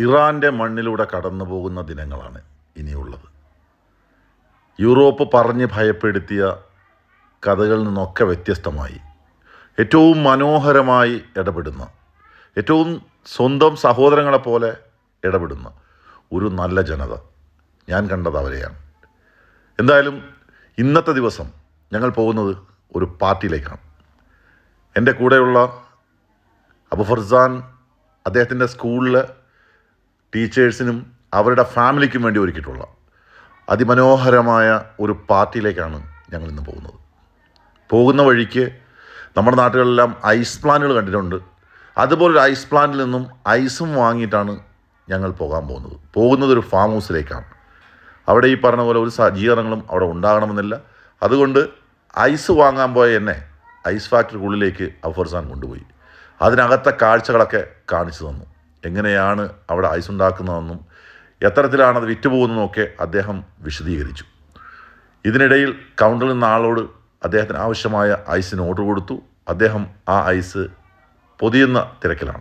ഇറാന്റെ മണ്ണിലൂടെ കടന്നു പോകുന്ന ദിനങ്ങളാണ് ഇനിയുള്ളത്. യൂറോപ്പ് പറഞ്ഞ് ഭയപ്പെടുത്തിയ കഥകളിൽ നിന്നൊക്കെ വ്യത്യസ്തമായി ഏറ്റവും മനോഹരമായി ഇടപെടുന്ന ഏറ്റവും സ്വന്തം സഹോദരങ്ങളെ പോലെ ഇടപെടുന്ന ഒരു നല്ല ജനത ഞാൻ കണ്ടത് അവരെയാണ്. എന്തായാലും ഇന്നത്തെ ദിവസം ഞങ്ങൾ പോകുന്നത് ഒരു പാർട്ടിയിലേക്കാണ്. എന്റെ കൂടെയുള്ള അബു ഫർസാൻ അദ്ദേഹത്തിന്റെ സ്കൂളിൽ ടീച്ചേഴ്സിനും അവരുടെ ഫാമിലിക്കും വേണ്ടി ഒരുക്കിയിട്ടുള്ള അതിമനോഹരമായ ഒരു പാർട്ടിയിലേക്കാണ് ഞങ്ങൾ ഇന്ന് പോകുന്നത്. പോകുന്ന വഴിക്ക് നമ്മുടെ നാട്ടുകളിലെല്ലാം ഐസ് പ്ലാന്റുകൾ കണ്ടിട്ടുണ്ട്. അതുപോലൊരു ഐസ് പ്ലാന്റിൽ നിന്നും ഐസും വാങ്ങിയിട്ടാണ് ഞങ്ങൾ പോകാൻ പോകുന്നത്. പോകുന്നത് ഒരു ഫാം ഹൗസിലേക്കാണ്. അവിടെ ഈ പറഞ്ഞ പോലെ ഒരു സജ്ജീകരണങ്ങളും അവിടെ ഉണ്ടാകണമെന്നില്ല. അതുകൊണ്ട് ഐസ് വാങ്ങാൻ പോയ എന്നെ ഐസ് ഫാക്ടറിക്കുള്ളിലേക്ക് അഫർസാൻ കൊണ്ടുപോയി. അതിനകത്തെ കാഴ്ചകളൊക്കെ കാണിച്ചു തന്നു. എങ്ങനെയാണ് അവിടെ ഐസ് ഉണ്ടാക്കുന്നതെന്നും എത്തരത്തിലാണത് വിറ്റുപോകുന്നതെന്നൊക്കെ അദ്ദേഹം വിശദീകരിച്ചു. ഇതിനിടയിൽ കൗണ്ടറിൽ നിന്ന ആളോട് അദ്ദേഹത്തിന് ആവശ്യമായ ഐസിന് ഓർഡർ കൊടുത്തു. അദ്ദേഹം ആ ഐസ് പൊതിയുന്ന തിരക്കിലാണ്.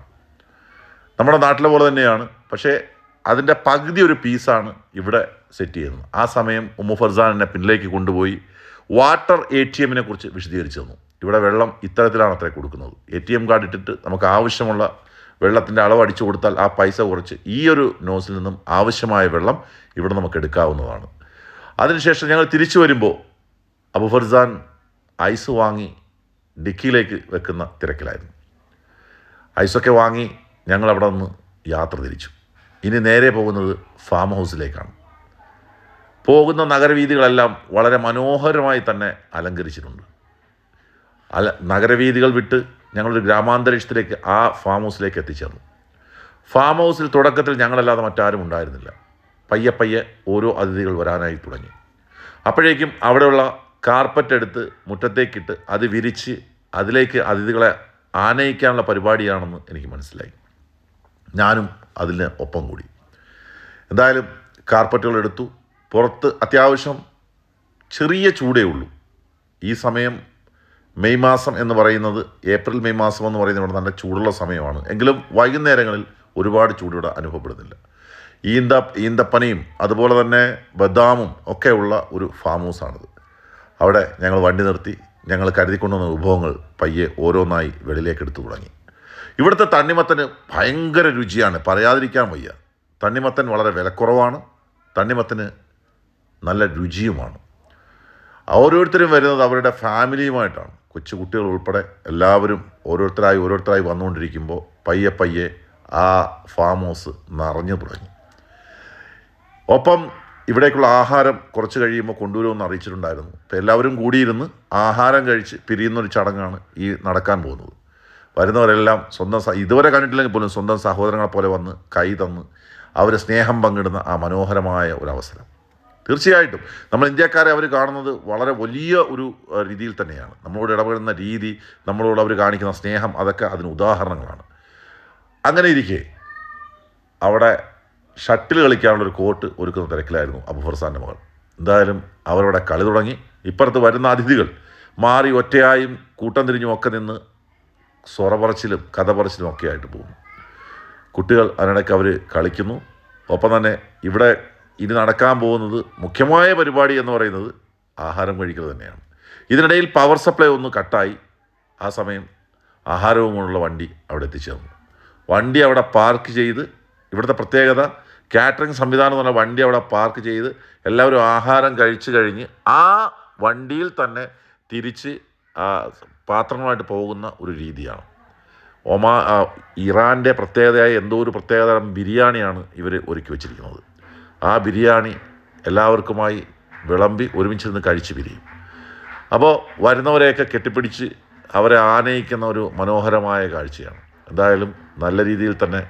നമ്മുടെ നാട്ടിലെ പോലെ തന്നെയാണ്. പക്ഷേ അതിന്റെ പകുതി ഒരു പീസാണ് ഇവിടെ സെറ്റ് ചെയ്യുന്നത്. ആ സമയം ഉമ്മു ഫർസാൻ എന്നെ പിന്നിലേക്ക് കൊണ്ടുപോയി വാട്ടർ എ ടി എമ്മിനെ കുറിച്ച് വിശദീകരിച്ചു തന്നു. ഇവിടെ വെള്ളം ഇത്തരത്തിലാണ് അത്ര കൊടുക്കുന്നത്. എ ടി എം കാർഡ് ഇട്ടിട്ട് നമുക്ക് ആവശ്യമുള്ള വെള്ളത്തിന്റെ അളവ് അടിച്ചു കൊടുത്താൽ ആ പൈസ കുറച്ച്. ഈ ഒരു നോസിൽ നിന്നും ആവശ്യമായ വെള്ളം ഇവിടെ നമുക്ക് എടുക്കാവുന്നതാണ്. അതിനുശേഷം ഞങ്ങൾ തിരിച്ചു വരുമ്പോൾ അബുഫർസാൻ ഐസ് വാങ്ങി ഡിക്കിയിലേക്ക് വെക്കുന്ന തിരക്കിലായിരുന്നു. ഐസൊക്കെ വാങ്ങി ഞങ്ങൾ അവിടെ നിന്ന് യാത്ര തിരിച്ചു. ഇനി നേരെ പോകുന്നത് ഫാം ഹൗസിലേക്കാണ് പോകുന്ന നഗരവീഥികളെല്ലാം വളരെ മനോഹരമായി തന്നെ അലങ്കരിച്ചിട്ടുണ്ട്. അല നഗരവീഥികൾ വിട്ട് ഞങ്ങളൊരു ഗ്രാമാന്തരീക്ഷത്തിലേക്ക് ആ ഫാം ഹൗസിലേക്ക് എത്തിച്ചേർന്നു. ഫാം ഹൗസിൽ തുടക്കത്തിൽ ഞങ്ങളല്ലാതെ മറ്റാരും ഉണ്ടായിരുന്നില്ല. പയ്യെ പയ്യെ ഓരോ അതിഥികൾ വരാനായി തുടങ്ങി. അപ്പോഴേക്കും അവിടെയുള്ള കാർപ്പറ്റ് എടുത്ത് മുറ്റത്തേക്കിട്ട് അത് വിരിച്ച് അതിലേക്ക് അതിഥികളെ ആനയിക്കാനുള്ള പരിപാടിയാണെന്ന് എനിക്ക് മനസ്സിലായി. ഞാനും അതിന് ഒപ്പം കൂടി. എന്തായാലും കാർപ്പറ്റുകൾ എടുത്തു. പുറത്ത് അത്യാവശ്യം ചെറിയ ചൂടേ ഉള്ളൂ. ഈ സമയം മെയ് മാസം എന്ന് പറയുന്നത് ഏപ്രിൽ മെയ് മാസം എന്ന് പറയുന്നത് ഇവിടെ നല്ല ചൂടുള്ള സമയമാണ്. എങ്കിലും വൈകുന്നേരങ്ങളിൽ ഒരുപാട് ചൂടിവിടെ അനുഭവപ്പെടുന്നില്ല. ഈന്ത ഈന്തപ്പനയും അതുപോലെ തന്നെ ബദാമും ഒക്കെയുള്ള ഒരു ഫാം ഹൗസാണിത് അവിടെ ഞങ്ങൾ വണ്ടി നിർത്തി ഞങ്ങൾ കരുതിക്കൊണ്ടുവന്ന വിഭവങ്ങൾ പയ്യെ ഓരോന്നായി വെളിയിലേക്ക് എടുത്തു തുടങ്ങി. ഇവിടുത്തെ തണ്ണിമത്തന് ഭയങ്കര രുചിയാണ് പറയാതിരിക്കാൻ വയ്യ. തണ്ണിമത്തൻ വളരെ വിലക്കുറവാണ് തണ്ണിമത്തന് നല്ല രുചിയുമാണ്. ഓരോരുത്തരും വരുന്നത് അവരുടെ ഫാമിലിയുമായിട്ടാണ്. കൊച്ചു കുട്ടികൾ ഉൾപ്പെടെ എല്ലാവരും ഓരോരുത്തരായി ഓരോരുത്തരായി വന്നുകൊണ്ടിരിക്കുമ്പോൾ പയ്യെ പയ്യെ ആ ഫാം ഹൗസ് നിറഞ്ഞു തുടങ്ങി. ഒപ്പം ഇവിടേക്കുള്ള ആഹാരം കുറച്ച് കഴിയുമ്പോൾ കൊണ്ടുവരുമെന്ന് അറിയിച്ചിട്ടുണ്ടായിരുന്നു. അപ്പോൾ എല്ലാവരും കൂടിയിരുന്ന് ആഹാരം കഴിച്ച് പിരിയുന്നൊരു ചടങ്ങാണ് ഈ നടക്കാൻ പോകുന്നത്. വരുന്നവരെല്ലാം സ്വന്തം ഇതുവരെ കണ്ടിട്ടില്ലെങ്കിൽ പോലും സ്വന്തം സഹോദരങ്ങളെ പോലെ വന്ന് കൈ തന്ന് അവർ സ്നേഹം പങ്കിടുന്ന ആ മനോഹരമായ ഒരു അവസരം. തീർച്ചയായിട്ടും. നമ്മൾ ഇന്ത്യക്കാരെ അവർ കാണുന്നത് വളരെ വലിയ ഒരു രീതിയിൽ തന്നെയാണ്. നമ്മളോട് ഇടപെടുന്ന രീതി നമ്മളോട് അവർ കാണിക്കുന്ന സ്നേഹം അതൊക്കെ അതിന് ഉദാഹരണങ്ങളാണ്. അങ്ങനെ ഇരിക്കെ അവിടെ ഷട്ടിൽ കളിക്കാനുള്ളൊരു കോട്ട് ഒരുക്കുന്ന തിരക്കിലായിരുന്നു അബു ഫർസാന്റെ മകൾ. എന്തായാലും അവരവിടെ കളി തുടങ്ങി. ഇപ്പുറത്ത് വരുന്ന അതിഥികൾ മാറി ഒറ്റയായും കൂട്ടം തിരിഞ്ഞും ഒക്കെ നിന്ന് സ്വറ പറച്ചിലും കഥ പറച്ചിലും ഒക്കെ ആയിട്ട് പോകുന്നു. കുട്ടികൾ അതിനിടയ്ക്ക് അവർ കളിക്കുന്നു. ഒപ്പം തന്നെ ഇവിടെ ഇനി നടക്കാൻ പോകുന്നത് മുഖ്യമായ പരിപാടി എന്ന് പറയുന്നത് ആഹാരം കഴിക്കൽ തന്നെയാണ്. ഇതിനിടയിൽ പവർ സപ്ലൈ ഒന്ന് കട്ടായി. ആ സമയം ആഹാരവും കൊണ്ടുള്ള വണ്ടി അവിടെ എത്തിച്ചേർന്നു. വണ്ടി അവിടെ പാർക്ക് ചെയ്ത് ഇവിടുത്തെ പ്രത്യേകത കാറ്ററിംഗ് സംവിധാനം എന്ന് പറഞ്ഞാൽ വണ്ടി അവിടെ പാർക്ക് ചെയ്ത് എല്ലാവരും ആഹാരം കഴിച്ചു കഴിഞ്ഞ് ആ വണ്ടിയിൽ തന്നെ തിരിച്ച് പാത്രങ്ങളായിട്ട് പോകുന്ന ഒരു രീതിയാണ്. ഒമാ ഇറാന്റെ പ്രത്യേകതയായ എന്തോ ഒരു പ്രത്യേകതരം ബിരിയാണിയാണ് ഇവർ ഒരുക്കി വെച്ചിരിക്കുന്നത്. ആ ബിരിയാണി എല്ലാവർക്കുമായി വിളമ്പി ഒരുമിച്ചിരുന്ന് കഴിച്ച് പിരിയും. അപ്പോൾ വരുന്നവരെയൊക്കെ കെട്ടിപ്പിടിച്ച് അവരെ ആനയിക്കുന്ന ഒരു മനോഹരമായ കാഴ്ചയാണ്. എന്തായാലും നല്ല രീതിയിൽ തന്നെ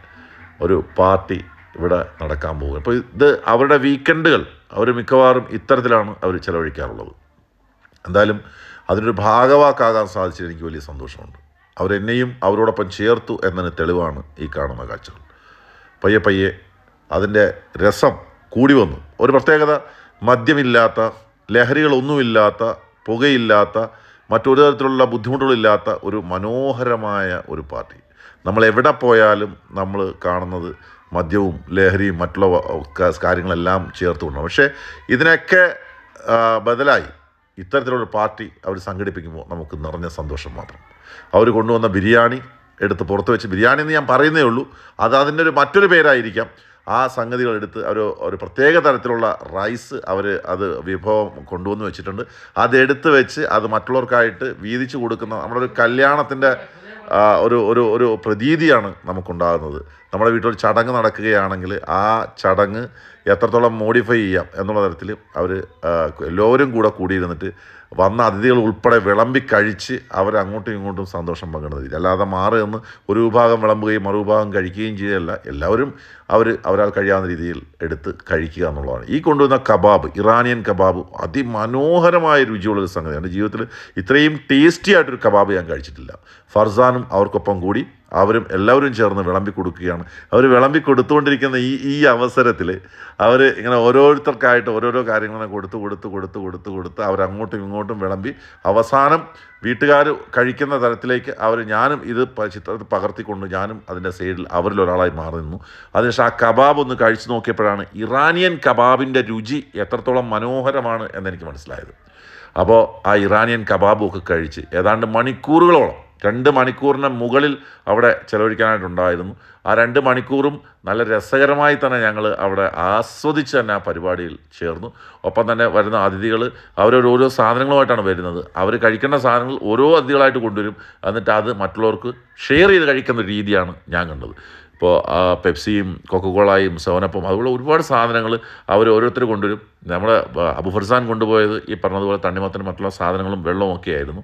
ഒരു പാർട്ടി ഇവിടെ നടക്കാൻ പോകും അപ്പോൾ ഇത് അവരുടെ വീക്കെൻഡുകൾ അവർ മിക്കവാറും ഇത്തരത്തിലാണ് അവർ ചിലവഴിക്കാറുള്ളത്. എന്തായാലും അതിനൊരു ഭാഗവാക്കാകാൻ സാധിച്ചത് എനിക്ക് വലിയ സന്തോഷമുണ്ട്. അവരെന്നെയും അവരോടൊപ്പം ചേർത്തു എന്നതിന് തെളിവാണ് ഈ കാണുന്ന കാഴ്ചകൾ. പയ്യെ പയ്യെ അതിന്റെ രസം കൂടി വന്നു. ഒരു പ്രത്യേകത മദ്യമില്ലാത്ത ലഹരികളൊന്നുമില്ലാത്ത പുകയില്ലാത്ത മറ്റൊരു തരത്തിലുള്ള ബുദ്ധിമുട്ടുകളില്ലാത്ത ഒരു മനോഹരമായ ഒരു പാർട്ടി. നമ്മൾ എവിടെ പോയാലും നമ്മൾ കാണുന്നത് മദ്യവും ലഹരിയും മറ്റുള്ള കാര്യങ്ങളെല്ലാം ചേർത്ത് കൊണ്ടുപോകണം പക്ഷേ ഇതിനൊക്കെ ബദലായി ഇത്തരത്തിലുള്ള പാർട്ടി അവർ സംഘടിപ്പിക്കുമ്പോൾ നമുക്ക് നിറഞ്ഞ സന്തോഷം മാത്രം. അവർ കൊണ്ടുവന്ന ബിരിയാണി എടുത്ത് പുറത്ത് വെച്ച് ബിരിയാണി എന്ന് ഞാൻ പറയുന്നേ ഉള്ളൂ. അത് അതിന്റെ ഒരു മറ്റൊരു പേരായിരിക്കാം. ആ സംഗതികൾ എടുത്ത് ഒരു ഒരു പ്രത്യേക തരത്തിലുള്ള റൈസ് അവർ അത് വിഭവം കൊണ്ടുവന്ന് വെച്ചിട്ടുണ്ട്. അതെടുത്ത് വെച്ച് അത് മറ്റുള്ളവർക്കായിട്ട് വീതിച്ച് കൊടുക്കുന്ന നമ്മുടെ ഒരു കല്യാണത്തിന്റെ ഒരു ഒരു ഒരു പ്രതീതിയാണ് നമുക്കുണ്ടാകുന്നത്. നമ്മുടെ വീട്ടിൽ ഒരു ചടങ്ങ് നടക്കുകയാണെങ്കിൽ ആ ചടങ്ങ് എത്രത്തോളം മോഡിഫൈ ചെയ്യാം എന്നുള്ള തരത്തിൽ അവർ എല്ലാവരും കൂടെ കൂടിയിരുന്നിട്ട് വന്ന അതിഥികൾ ഉൾപ്പെടെ വിളമ്പി കഴിച്ച് അവർ ഇങ്ങോട്ടും സന്തോഷം പങ്കിടുന്ന രീതി അല്ലാതെ മാറി നിന്ന് ഒരു വിഭാഗം വിളമ്പുകയും മറുവിഭാഗം കഴിക്കുകയും ചെയ്യുകയല്ല എല്ലാവരും അവർ അവരാൾ കഴിയാവുന്ന രീതിയിൽ എടുത്ത് കഴിക്കുക എന്നുള്ളതാണ്. ഈ കൊണ്ടുവന്ന കബാബ് ഇറാനിയൻ കബാബ് അതിമനോഹരമായ രുചിയുള്ളൊരു സംഗതിയാണ്. ജീവിതത്തിൽ ഇത്രയും ടേസ്റ്റി ആയിട്ടൊരു കബാബ് ഞാൻ കഴിച്ചിട്ടില്ല. ഫർസാനും അവർക്കൊപ്പം കൂടി അവരും എല്ലാവരും ചേർന്ന് വിളമ്പി കൊടുക്കുകയാണ്. അവർ വിളമ്പി കൊടുത്തുകൊണ്ടിരിക്കുന്ന ഈ ഈ അവസരത്തിൽ അവർ ഇങ്ങനെ ഓരോരുത്തർക്കായിട്ട് ഓരോരോ കാര്യങ്ങളെ കൊടുത്ത് കൊടുത്ത് കൊടുത്ത് കൊടുത്ത് കൊടുത്ത് അവരങ്ങോട്ടും ഇങ്ങോട്ടും വിളമ്പി അവസാനം വീട്ടുകാർ കഴിക്കുന്ന തരത്തിലേക്ക് അവർ ഞാനും ഇത് ചിത്രത്തിൽ പകർത്തിക്കൊണ്ട് ഞാനും അതിന്റെ സൈഡിൽ അവരിൽ ഒരാളായി മാറി നിന്നു. അതിനുശേഷം ആ കബാബ് ഒന്ന് കഴിച്ചു നോക്കിയപ്പോഴാണ് ഇറാനിയൻ കബാബിന്റെ രുചി എത്രത്തോളം മനോഹരമാണ് എന്നെനിക്ക് മനസ്സിലായത്. അപ്പോൾ ആ ഇറാനിയൻ കബാബും ഒക്കെ കഴിച്ച് ഏതാണ്ട് മണിക്കൂറുകളോളം രണ്ട് മണിക്കൂറിന് മുകളിൽ അവിടെ ചെലവഴിക്കാനായിട്ടുണ്ടായിരുന്നു. ആ രണ്ട് മണിക്കൂറും നല്ല രസകരമായി തന്നെ ഞങ്ങൾ അവിടെ ആസ്വദിച്ച് തന്നെ ആ പരിപാടിയിൽ ചേർന്നു. ഒപ്പം തന്നെ വരുന്ന അതിഥികൾ അവരോരോരോ സാധനങ്ങളുമായിട്ടാണ് വരുന്നത്. അവർ കഴിക്കേണ്ട സാധനങ്ങൾ ഓരോ അതിഥികളായിട്ട് കൊണ്ടുവരും. എന്നിട്ട് അത് മറ്റുള്ളവർക്ക് ഷെയർ ചെയ്ത് കഴിക്കുന്ന രീതിയാണ് ഞാൻ കണ്ടത്. ഇപ്പോൾ പെപ്സിയും കൊക്കക്കോളായും സെവനപ്പും അതുപോലെ ഒരുപാട് സാധനങ്ങൾ അവർ ഓരോരുത്തർ കൊണ്ടുവരും. നമ്മൾ അബു ഫർസാൻ കൊണ്ടുപോയത് ഈ പറഞ്ഞതുപോലെ തണ്ണിമത്തനും മറ്റുള്ള സാധനങ്ങളും വെള്ളവും ഒക്കെ ആയിരുന്നു.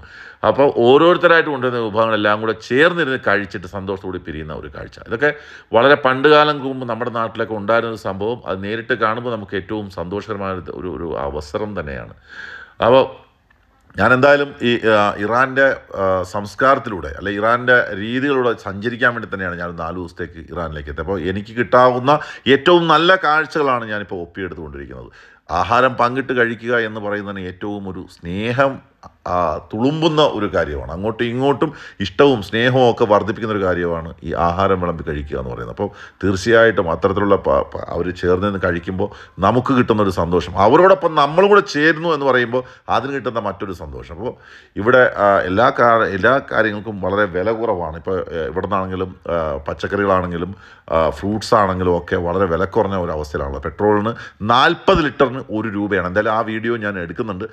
അപ്പോൾ ഓരോരുത്തരായിട്ട് കൊണ്ടുവരുന്ന വിഭവങ്ങളെല്ലാം കൂടെ ചേർന്നിരുന്ന് കഴിച്ചിട്ട് സന്തോഷത്തോടെ പിരിയുന്ന ഒരു കാഴ്ച. ഇതൊക്കെ വളരെ പണ്ടുകാലം മുമ്പ് നമ്മുടെ നാട്ടിലൊക്കെ ഉണ്ടായിരുന്ന സംഭവം. അത് നേരിട്ട് കാണുമ്പോൾ നമുക്ക് ഏറ്റവും സന്തോഷകരമായ ഒരു ഒരു അവസരം തന്നെയാണ്. അപ്പോൾ ഞാൻ എന്തായാലും ഈ ഇറാന്റെ സംസ്കാരത്തിലൂടെ അല്ലെ ഇറാന്റെ രീതികളിലൂടെ സഞ്ചരിക്കാൻ വേണ്ടി തന്നെയാണ് ഞാൻ നാല് ദിവസത്തേക്ക് ഇറാനിലേക്ക് എത്തിയത്. അപ്പോൾ എനിക്ക് കിട്ടാവുന്ന ഏറ്റവും നല്ല കാഴ്ചകളാണ് ഞാനിപ്പോൾ ഒപ്പിയെടുത്തുകൊണ്ടിരിക്കുന്നത്. ആഹാരം പങ്കിട്ട് കഴിക്കുക എന്ന് പറയുന്നതിന് ഏറ്റവും ഒരു സ്നേഹം തുളുമ്പുന്ന ഒരു കാര്യമാണ്. അങ്ങോട്ടും ഇങ്ങോട്ടും ഇഷ്ടവും സ്നേഹവും ഒക്കെ വർദ്ധിപ്പിക്കുന്ന ഒരു കാര്യമാണ് ഈ ആഹാരം വിളമ്പി കഴിക്കുക എന്ന് പറയുന്നത്. അപ്പോൾ തീർച്ചയായിട്ടും അത്തരത്തിലുള്ള അവർ ചേർന്ന് നിന്ന് കഴിക്കുമ്പോൾ നമുക്ക് കിട്ടുന്ന ഒരു സന്തോഷം. അവരോടൊപ്പം നമ്മളും കൂടെ ചേരുന്നു എന്ന് പറയുമ്പോൾ അതിന് കിട്ടുന്ന മറ്റൊരു സന്തോഷം. അപ്പോൾ ഇവിടെ എല്ലാ എല്ലാ കാര്യങ്ങൾക്കും വളരെ വില കുറവാണ്. ഇപ്പോൾ ഇവിടെ നിന്നാണെങ്കിലും പച്ചക്കറികളാണെങ്കിലും ഫ്രൂട്ട്സ് ആണെങ്കിലും ഒക്കെ വളരെ വില കുറഞ്ഞ ഒരു അവസ്ഥയിലാണുള്ളത്. പെട്രോളിന് നാൽപ്പത് ലിറ്ററിന് ഒരു രൂപയാണ്. എന്തായാലും ആ വീഡിയോ ഞാൻ എടുക്കുന്നുണ്ട്.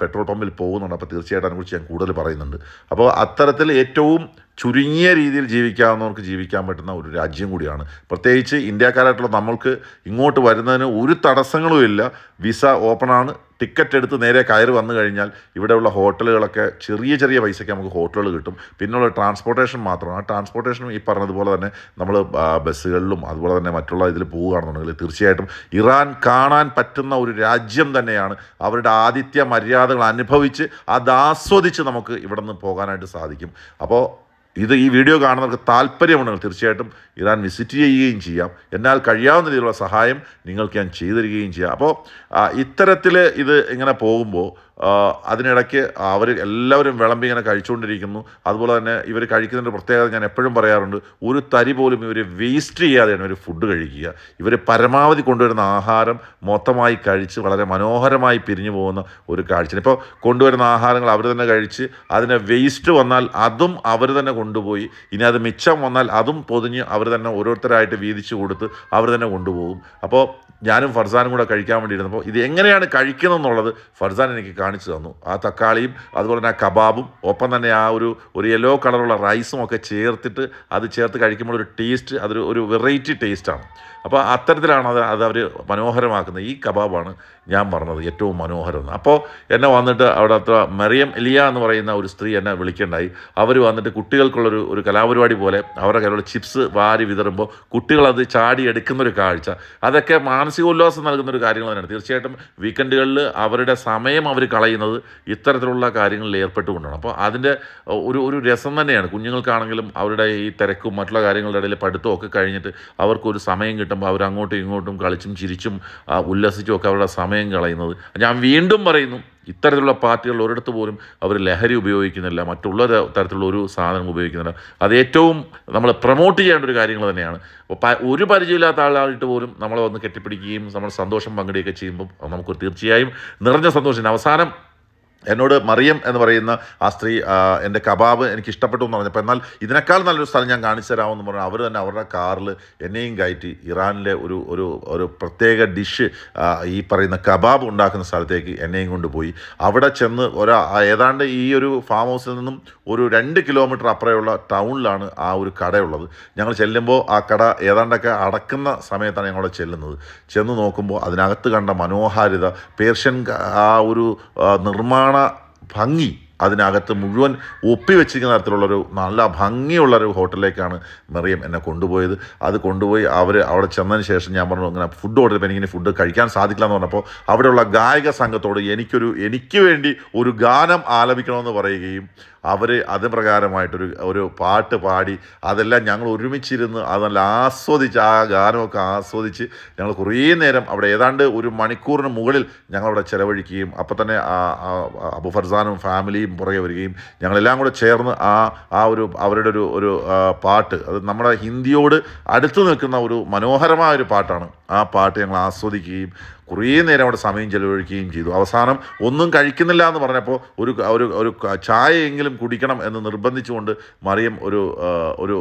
പെട്രോൾ പമ്പിൽ പോകുന്നുണ്ട്. അപ്പോൾ തീർച്ചയായിട്ടും അതിനെക്കുറിച്ച് ഞാൻ കൂടുതൽ പറയുന്നുണ്ട്. അപ്പോൾ അത്തരത്തിൽ ഏറ്റവും ചുരുങ്ങിയ രീതിയിൽ ജീവിക്കാവുന്നവർക്ക് ജീവിക്കാൻ പറ്റുന്ന ഒരു രാജ്യം കൂടിയാണ്. പ്രത്യേകിച്ച് ഇന്ത്യക്കാരായിട്ടുള്ള നമ്മൾക്ക് ഇങ്ങോട്ട് വരുന്നതിന് ഒരു തടസ്സങ്ങളും ഇല്ല. വിസ ഓപ്പണാണ് ടിക്കറ്റ് എടുത്ത് നേരെ കയറി വന്നു കഴിഞ്ഞാൽ ഇവിടെയുള്ള ഹോട്ടലുകളൊക്കെ ചെറിയ ചെറിയ പൈസയ്ക്ക് നമുക്ക് ഹോട്ടലുകൾ കിട്ടും. പിന്നുള്ള ട്രാൻസ്പോർട്ടേഷൻ മാത്രമാണ്. ആ ട്രാൻസ്പോർട്ടേഷനും ഈ പറഞ്ഞതുപോലെ തന്നെ നമ്മൾ ബസ്സുകളിലും അതുപോലെ തന്നെ മറ്റുള്ള ഇതിൽ പോവുകയാണെന്നുണ്ടെങ്കിൽ തീർച്ചയായിട്ടും ഇറാൻ കാണാൻ പറ്റുന്ന ഒരു രാജ്യം തന്നെയാണ്. അവരുടെ ആതിഥ്യ മര്യാദകൾ അനുഭവിച്ച് അത് ആസ്വദിച്ച് നമുക്ക് ഇവിടെ നിന്ന് പോകാനായിട്ട് സാധിക്കും. അപ്പോൾ ഇത് ഈ വീഡിയോ കാണുന്നവർക്ക് താല്പര്യമുണ്ടെങ്കിൽ തീർച്ചയായിട്ടും ഇറാൻ വിസിറ്റ് ചെയ്യുകയും ചെയ്യാം. എന്നാൽ കഴിയാവുന്ന രീതിയിലുള്ള സഹായം നിങ്ങൾക്ക് ഞാൻ ചെയ്തു തരികയും ചെയ്യാം. അപ്പോൾ ഇത്തരത്തിൽ ഇത് ഇങ്ങനെ പോകുമ്പോൾ അതിനിടയ്ക്ക് അവർ എല്ലാവരും വിളമ്പി ഇങ്ങനെ കഴിച്ചുകൊണ്ടിരിക്കുന്നു. അതുപോലെ തന്നെ ഇവർ കഴിക്കുന്നതിന്റെ പ്രത്യേകത ഞാൻ എപ്പോഴും പറയാറുണ്ട്. ഒരു തരി പോലും ഇവർ വേസ്റ്റ് ചെയ്യാതെയാണ് ഇവർ ഫുഡ് കഴിക്കുക. ഇവർ പരമാവധി കൊണ്ടുവരുന്ന ആഹാരം മൊത്തമായി കഴിച്ച് വളരെ മനോഹരമായി പിരിഞ്ഞു പോകുന്ന ഒരു കാഴ്ച ഇപ്പോൾ കൊണ്ടുവരുന്ന ആഹാരങ്ങൾ അവർ തന്നെ കഴിച്ച് അതിനെ വേസ്റ്റ് വന്നാൽ അതും അവർ തന്നെ കൊണ്ടുപോയി. ഇനി അത് മിച്ചം വന്നാൽ അതും പൊതിഞ്ഞ് അവർ തന്നെ ഓരോരുത്തരായിട്ട് വീതിച്ചു കൊടുത്ത് അവർ തന്നെ കൊണ്ടുപോകും. അപ്പോൾ ഞാനും ഫർസാനും കൂടെ കഴിക്കാൻ വേണ്ടി ഇരുന്നപ്പോൾ ഇത് എങ്ങനെയാണ് കഴിക്കുന്നത് എന്നുള്ളത് ഫർസാൻ എനിക്ക് കാണിച്ചു തന്നു. ആ തക്കാളിയും അതുപോലെ തന്നെ ആ കബാബും ഒപ്പം തന്നെ ആ ഒരു ഒരു യെല്ലോ കളറുള്ള റൈസും ഒക്കെ ചേർത്തിട്ട് അത് ചേർത്ത് കഴിക്കുമ്പോൾ ഒരു ടേസ്റ്റ് അതൊരു ഒരു വെറൈറ്റി ടേസ്റ്റാണ്. അപ്പോൾ അത്തരത്തിലാണ് അത് അത് അവർ മനോഹരമാക്കുന്നത്. ഈ കബാബാണ് ഞാൻ പറഞ്ഞത് ഏറ്റവും മനോഹരം എന്ന്. അപ്പോൾ എന്നെ വന്നിട്ട് അവിടെ അത്ര മറിയം എലിയ എന്ന് പറയുന്ന ഒരു സ്ത്രീ എന്നെ വിളിക്കേണ്ടായി. അവർ വന്നിട്ട് കുട്ടികൾക്കുള്ളൊരു ഒരു കലാപരിപാടി പോലെ അവരുടെ കയ്യിലുള്ള ചിപ്സ് വാരി വിതറുമ്പോൾ കുട്ടികളത് ചാടി എടുക്കുന്ന ഒരു കാഴ്ച. അതൊക്കെ മാനസികോല്ലാസം നൽകുന്ന ഒരു കാര്യങ്ങൾ തന്നെയാണ്. തീർച്ചയായിട്ടും വീക്കെൻഡുകളിൽ അവരുടെ സമയം അവർ കളയുന്നത് ഇത്തരത്തിലുള്ള കാര്യങ്ങളിൽ ഏർപ്പെട്ടുകൊണ്ടാണ്. അപ്പോൾ അതിന്റെ ഒരു ഒരു രസം തന്നെയാണ്. കുഞ്ഞുങ്ങൾക്കാണെങ്കിലും അവരുടെ ഈ തിരക്കും മറ്റുള്ള കാര്യങ്ങളുടെ ഇടയിൽ പഠിത്തവും ഒക്കെ കഴിഞ്ഞിട്ട് അവർക്കൊരു സമയം കിട്ടുമ്പോൾ അവർ ഇങ്ങോട്ടും കളിച്ചും ചിരിച്ചും ഉല്ലസിച്ചും ഒക്കെ അവരുടെ സമയം കളയുന്നത്. ഞാൻ വീണ്ടും പറയുന്നു ഇത്തരത്തിലുള്ള പാർട്ടികൾ ഒരിടത്ത് പോലും അവർ ലഹരി ഉപയോഗിക്കുന്നില്ല മറ്റുള്ള തരത്തിലുള്ള ഒരു സാധനം ഉപയോഗിക്കുന്നില്ല. അത് ഏറ്റവും നമ്മൾ പ്രൊമോട്ട് ചെയ്യേണ്ട ഒരു കാര്യങ്ങൾ തന്നെയാണ്. ഒരു പരിചയമില്ലാത്ത ആളായിട്ട് പോലും നമ്മളെ വന്ന് കെട്ടിപ്പിടിക്കുകയും നമ്മൾ സന്തോഷം പങ്കിടുകയൊക്കെ ചെയ്യുമ്പോൾ നമുക്ക് തീർച്ചയായും നിറഞ്ഞ സന്തോഷം അവസാനം എന്നോട് മറിയം എന്ന് പറയുന്ന ആ സ്ത്രീ എന്റെ കബാബ് എനിക്ക് ഇഷ്ടപ്പെട്ടു എന്ന് പറഞ്ഞപ്പോൾ എന്നാൽ ഇതിനേക്കാൾ നല്ലൊരു സ്ഥലം ഞാൻ കാണിച്ചു തരാമെന്ന് പറഞ്ഞു അവർ തന്നെ അവരുടെ കാറിൽ എന്നെയും കയറ്റി ഇറാനിലെ ഒരു ഒരു ഒരു പ്രത്യേക ഡിഷ് ഈ പറയുന്ന കബാബ് ഉണ്ടാക്കുന്ന സ്ഥലത്തേക്ക് എന്നെയും കൊണ്ടുപോയി അവിടെ ചെന്ന് ഒരാ ഏതാണ്ട് ഈ ഒരു ഫാം ഹൗസിൽ നിന്നും ഒരു രണ്ട് കിലോമീറ്റർ അപ്പുറമുള്ള ടൗണിലാണ് ആ ഒരു കടയുള്ളത്. ഞങ്ങൾ ചെല്ലുമ്പോൾ ആ കട ഏതാണ്ടൊക്കെ അടക്കുന്ന സമയത്താണ് ഞങ്ങൾ ചെല്ലുന്നത്. ചെന്ന് നോക്കുമ്പോൾ അതിനകത്ത് കണ്ട മനോഹാരിത പേർഷ്യൻ ആ ഒരു ആ, നിർമ്മാണ ഭംഗി അതിനകത്ത് മുഴുവൻ ഒപ്പിവെച്ചിരിക്കുന്ന തരത്തിലുള്ളൊരു നല്ല ഭംഗിയുള്ളൊരു ഹോട്ടലിലേക്കാണ് മെറിയം എന്നെ കൊണ്ടുപോയത്. അത് കൊണ്ടുപോയി അവർ അവിടെ ചെന്നതിന് ശേഷം ഞാൻ പറഞ്ഞു അങ്ങനെ ഫുഡ് ഓർഡർ ചെയ്തപ്പോൾ എനിക്കിനി ഫുഡ് കഴിക്കാൻ സാധിക്കില്ല എന്ന് പറഞ്ഞപ്പോൾ അവിടെയുള്ള ഗായക സംഘത്തോട് എനിക്കൊരു എനിക്ക് വേണ്ടി ഒരു ഗാനം ആലപിക്കണമെന്ന് പറയുകയും അവർ അത് പ്രകാരമായിട്ടൊരു ഒരു പാട്ട് പാടി അതെല്ലാം ഞങ്ങൾ ഒരുമിച്ചിരുന്ന് അത് നല്ല ആസ്വദിച്ച് ആ ഗാനമൊക്കെ ആസ്വദിച്ച് ഞങ്ങൾ കുറേ നേരം അവിടെ ഏതാണ്ട് ഒരു മണിക്കൂറിന് മുകളിൽ ഞങ്ങളവിടെ ചിലവഴിക്കുകയും അപ്പോൾ തന്നെ അബു ഫർസാനും ഫാമിലിയും പുറകെ വരികയും ഞങ്ങളെല്ലാം കൂടെ ചേർന്ന് ആ ആ ഒരു അവരുടെ ഒരു ഒരു പാട്ട് അത് നമ്മുടെ ഹിന്ദിയോട് അടുത്ത് നിൽക്കുന്ന ഒരു മനോഹരമായ ഒരു പാട്ടാണ്. ആ പാട്ട് ഞങ്ങൾ ആസ്വദിക്കുകയും കുറേ നേരം അവിടെ സമയം ചെലവഴിക്കുകയും ചെയ്തു. അവസാനം ഒന്നും കഴിക്കുന്നില്ല എന്ന് പറഞ്ഞപ്പോൾ ഒരു ഒരു ഒരു ചായയെങ്കിലും കുടിക്കണം എന്ന് നിർബന്ധിച്ചുകൊണ്ട് മറിയം ഒരു ഒരു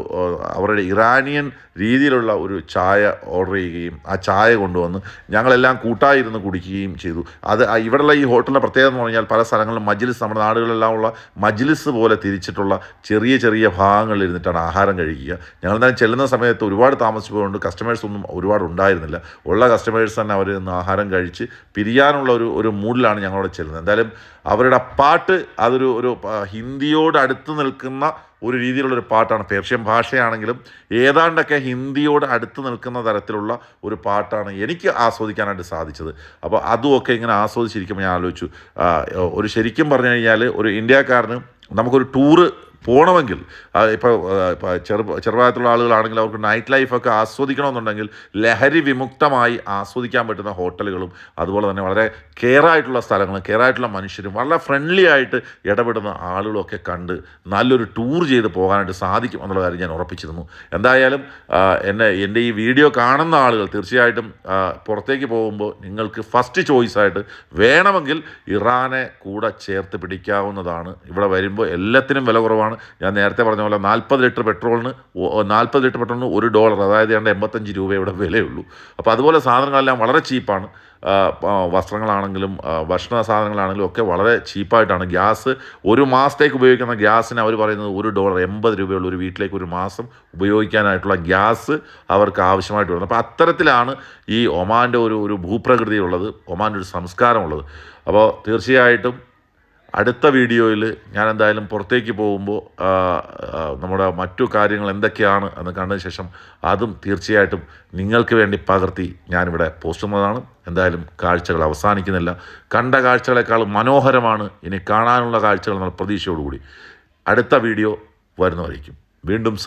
അവരുടെ ഇറാനിയൻ രീതിയിലുള്ള ഒരു ചായ ഓർഡർ ചെയ്യുകയും ആ ചായ കൊണ്ടുവന്ന് ഞങ്ങളെല്ലാം കൂട്ടായിരുന്ന് കുടിക്കുകയും ചെയ്തു. അത് ഇവിടെയുള്ള ഈ ഹോട്ടലിന്റെ പ്രത്യേകത എന്ന് പറഞ്ഞാൽ പല സ്ഥലങ്ങളിലും മജ്ലിസ് നമ്മുടെ നാടുകളിലെല്ലാം ഉള്ള മജ്ലിസ് പോലെ തിരിച്ചിട്ടുള്ള ചെറിയ ചെറിയ ഭാഗങ്ങളിൽ ഇരുന്നിട്ടാണ് ആഹാരം കഴിക്കുക. ഞങ്ങൾ എന്തായാലും ചെല്ലുന്ന സമയത്ത് ഒരുപാട് താമസിച്ചു പോയതുകൊണ്ട് കസ്റ്റമേഴ്സ് ഒന്നും ഒരുപാട് ഉണ്ടായിരുന്നില്ല. ഉള്ള കസ്റ്റമേഴ്സ് തന്നെ അവർ ഇന്ന് ആഹാരം കഴിച്ച് പിരിയാനുള്ള ഒരു ഒരു മൂഡിലാണ് ഞങ്ങളവിടെ ചെല്ലുന്നത്. എന്തായാലും അവരുടെ പാട്ട് അതൊരു ഒരു ഹിന്ദിയോട് അടുത്ത് നിൽക്കുന്ന ഒരു രീതിയിലുള്ളൊരു പാട്ടാണ്. പേർഷ്യൻ ഭാഷയാണെങ്കിലും ഏതാണ്ടൊക്കെ ഹിന്ദിയോട് അടുത്ത് നിൽക്കുന്ന തരത്തിലുള്ള ഒരു പാട്ടാണ് എനിക്ക് ആസ്വദിക്കാനായിട്ട് സാധിച്ചത്. അപ്പോൾ അതുമൊക്കെ ഇങ്ങനെ ആസ്വദിച്ചിരിക്കുമ്പോൾ ഞാൻ ആലോചിച്ചു. ഒരു ശരിക്കും പറഞ്ഞു കഴിഞ്ഞാൽ ഒരു ഇന്ത്യക്കാരന് നമുക്കൊരു ടൂറ് പോകണമെങ്കിൽ ഇപ്പോൾ ചെറു ചെറുപ്രായത്തിലുള്ള ആളുകളാണെങ്കിൽ അവർക്ക് നൈറ്റ് ലൈഫൊക്കെ ആസ്വദിക്കണമെന്നുണ്ടെങ്കിൽ ലഹരി വിമുക്തമായി ആസ്വദിക്കാൻ പറ്റുന്ന ഹോട്ടലുകളും അതുപോലെ തന്നെ വളരെ കെയർ ആയിട്ടുള്ള സ്ഥലങ്ങളും കെയർ ആയിട്ടുള്ള മനുഷ്യരും വളരെ ഫ്രണ്ട്ലി ആയിട്ട് ഇടപെടുന്ന ആളുകളൊക്കെ കണ്ട് നല്ലൊരു ടൂർ ചെയ്ത് പോകാനായിട്ട് സാധിക്കും എന്നുള്ള കാര്യം ഞാൻ ഉറപ്പിച്ചിരുന്നു. എന്തായാലും എന്നെ എന്റെ ഈ വീഡിയോ കാണുന്ന ആളുകൾ തീർച്ചയായിട്ടും പുറത്തേക്ക് പോകുമ്പോൾ നിങ്ങൾക്ക് ഫസ്റ്റ് ചോയ്സായിട്ട് വേണമെങ്കിൽ ഇറാനെ കൂടെ ചേർത്ത് പിടിക്കാവുന്നതാണ്. ഇവിടെ വരുമ്പോൾ എല്ലാത്തിനും വില കുറവാണ്. ഞാൻ നേരത്തെ പറഞ്ഞ പോലെ നാൽപ്പത് ലിറ്റർ പെട്രോളിന് നാൽപ്പത് ലിറ്റർ പെട്രോളിന് ഒരു ഡോളർ അതായത് ഏതാണ്ട് എൺപത്തഞ്ച് രൂപ ഇവിടെ വിലയുള്ളൂ. അപ്പോൾ അതുപോലെ സാധനങ്ങളെല്ലാം വളരെ ചീപ്പാണ്. വസ്ത്രങ്ങളാണെങ്കിലും ഭക്ഷണ സാധനങ്ങളാണെങ്കിലും ഒക്കെ വളരെ ചീപ്പായിട്ടാണ്. ഗ്യാസ് ഒരു മാസത്തേക്ക് ഉപയോഗിക്കുന്ന ഗ്യാസിന് അവർ പറയുന്നത് ഒരു ഡോളർ എൺപത് രൂപയുള്ള ഒരു വീട്ടിലേക്ക് ഒരു മാസം ഉപയോഗിക്കാനായിട്ടുള്ള ഗ്യാസ് അവർക്ക് ആവശ്യമായിട്ട് വരുന്നത് അപ്പോൾ അത്തരത്തിലാണ് ഈ ഒമാന്റെ ഒരു ഒരു ഭൂപ്രകൃതിയുള്ളത് ഒമാന്റെ ഒരു സംസ്കാരമുള്ളത്. അപ്പോൾ തീർച്ചയായിട്ടും അടുത്ത വീഡിയോയിൽ ഞാൻ എന്തായാലും പുറത്തേക്ക് പോകുമ്പോൾ നമ്മുടെ മറ്റു കാര്യങ്ങൾ എന്തൊക്കെയാണ് എന്ന് കണ്ടതിന് ശേഷം അതും തീർച്ചയായിട്ടും നിങ്ങൾക്ക് വേണ്ടി പകർത്തി ഞാനിവിടെ പോസ്റ്റ് ചെയ്യുന്നതാണ്. എന്തായാലും കാഴ്ചകൾ അവസാനിക്കുന്നില്ല. കണ്ട കാഴ്ചകളെക്കാൾ മനോഹരമാണ് ഇനി കാണാനുള്ള കാഴ്ചകൾ എന്നുള്ള പ്രതീക്ഷയോടുകൂടി അടുത്ത വീഡിയോ വരുന്നതായിരിക്കും വീണ്ടും